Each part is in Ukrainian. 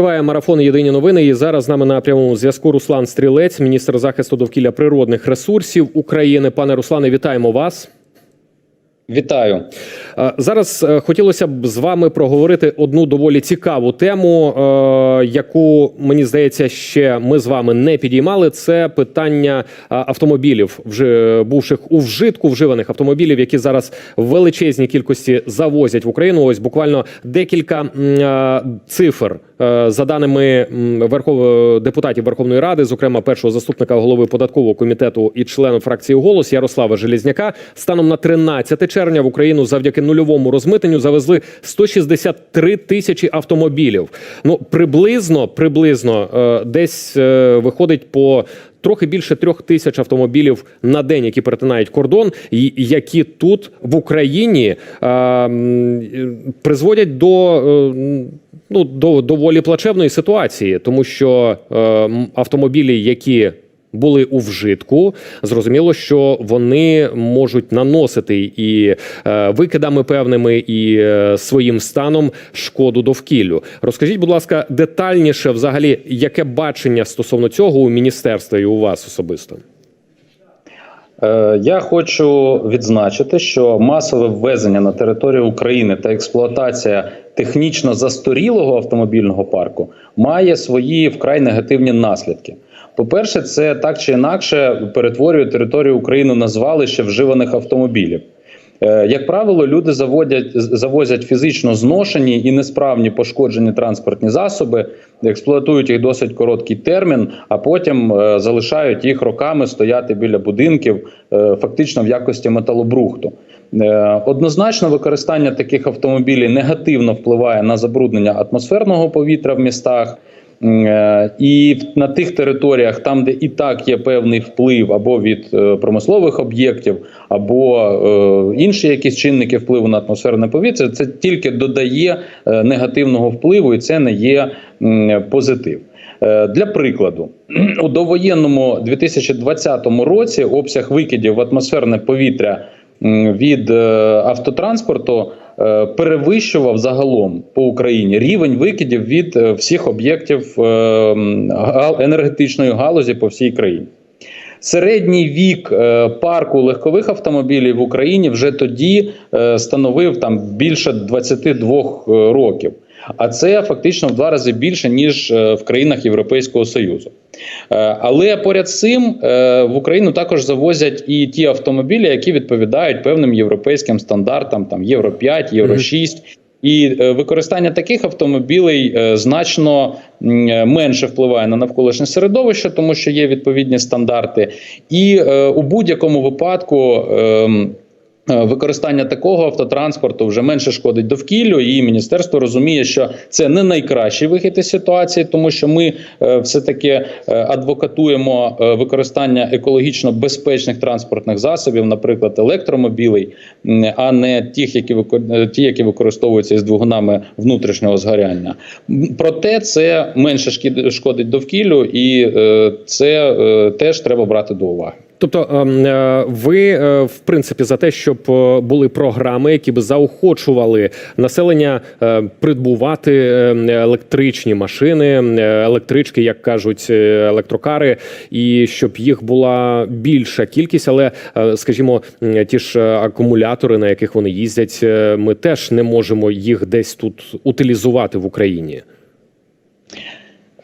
Триває марафон Єдині новини. І зараз з нами на прямому зв'язку Руслан Стрілець, міністр захисту довкілля природних ресурсів України. Пане Руслане, вітаємо вас. Вітаю. Зараз е, хотілося б з вами проговорити одну доволі цікаву тему, е, яку мені здається, ще ми з вами не підіймали. Це питання е, автомобілів, вже бувших у вжитку вживаних автомобілів, які зараз в величезній кількості завозять в Україну. Ось буквально декілька цифр. Е, За даними Верхов... депутатів Верховної Ради, зокрема першого заступника голови податкового комітету і члена фракції голос Ярослава Желізняка, станом на 13 червня в Україну завдяки нульовому розмитненню завезли 163 тисячі автомобілів. Ну приблизно, приблизно е, десь е, виходить по. Трохи більше трьох тисяч автомобілів на день, які перетинають кордон, і які тут в Україні е, призводять до е, ну до доволі плачевної ситуації, тому що е, автомобілі, які були у вжитку, зрозуміло, що вони можуть наносити і е, викидами певними, і е, своїм станом шкоду довкіллю. Розкажіть, будь ласка, детальніше, взагалі, яке бачення стосовно цього у міністерства і у вас особисто? Е, Я хочу відзначити, що масове ввезення на територію України та експлуатація технічно застарілого автомобільного парку має свої вкрай негативні наслідки. По-перше, це так чи інакше перетворює територію України на звалище вживаних автомобілів. Е, Як правило, люди заводять завозять фізично зношені і несправні пошкоджені транспортні засоби, експлуатують їх досить короткий термін, а потім е, залишають їх роками стояти біля будинків, е, фактично в якості металобрухту. Однозначно, використання таких автомобілів негативно впливає на забруднення атмосферного повітря в містах. Е, І на тих територіях, там, де і так є певний вплив або від е, промислових об'єктів, або е, інші якісь чинники впливу на атмосферне повітря, це тільки додає негативного впливу, і це не є позитив. Для прикладу, у довоєнному 2020 році обсяг викидів в атмосферне повітря від е, автотранспорту е, перевищував загалом по Україні рівень викидів від е, всіх об'єктів енергетичної галузі по всій країні. Середній вік парку легкових автомобілів в Україні вже тоді становив там більше 22 років. А це фактично в два рази більше ніж е, в країнах Європейського Союзу. Е, Але поряд з цим е, в Україну також завозять і ті автомобілі, які відповідають певним європейським стандартам, там Євро 5, Євро 6. І використання таких автомобілей значно менше впливає на навколишнє середовище, тому що є відповідні стандарти. І у будь-якому випадку. Е, Використання такого автотранспорту вже менше шкодить довкіллю, і міністерство розуміє, що це не найкращий вихід із ситуації, тому що ми е, все таки е, адвокатуємо використання екологічно безпечних транспортних засобів, наприклад, електромобілей, а не тих, які ті, які використовуються із двигунами внутрішнього згоряння. Проте це менше шкодить довкіллю, і це теж треба брати до уваги. Тобто, ем, ви в принципі за те, щоб е, були програми, які би заохочували населення е, придбувати е, електричні машини, е, електрички, як кажуть, електрокари, і щоб їх була більша кількість, але скажімо, ті ж акумулятори, на яких вони їздять, ми теж не можемо їх десь тут утилізувати в Україні.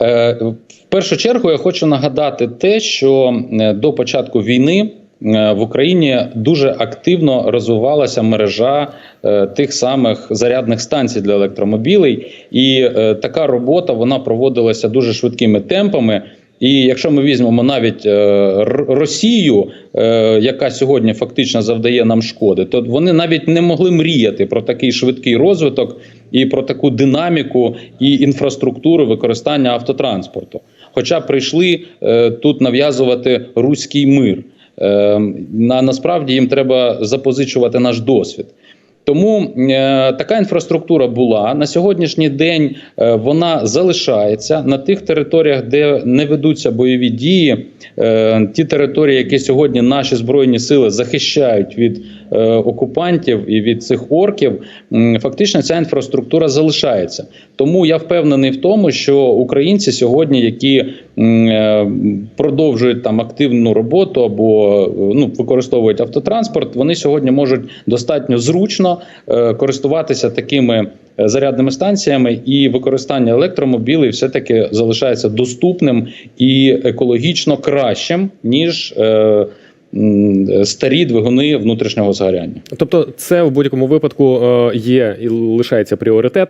В першу чергу я хочу нагадати те, що до початку війни в Україні дуже активно розвивалася мережа е, тих самих зарядних станцій для електромобілей, і е, така робота вона проводилася дуже швидкими темпами. І якщо ми візьмемо навіть е, Росію, е, яка сьогодні фактично завдає нам шкоди, то вони навіть не могли мріяти про такий швидкий розвиток і про таку динаміку і інфраструктуру використання автотранспорту. Хоча прийшли е, тут нав'язувати руський мир. Е, на, насправді їм треба запозичувати наш досвід. Тому е, така інфраструктура була на сьогоднішній день. Е, вона залишається на тих територіях, де не ведуться бойові дії. Е, ті території, які сьогодні наші збройні сили захищають від окупантів і від цих орків, фактично ця інфраструктура залишається. Тому я впевнений в тому, що українці сьогодні, які е, продовжують там активну роботу або е, ну використовують автотранспорт, вони сьогодні можуть достатньо зручно е, користуватися такими е, зарядними станціями, і використання електромобілів все таки залишається доступним і екологічно кращим ніж. Е, Старі двигуни внутрішнього згоряння. Тобто, це в будь-якому випадку е, є і лишається пріоритетом.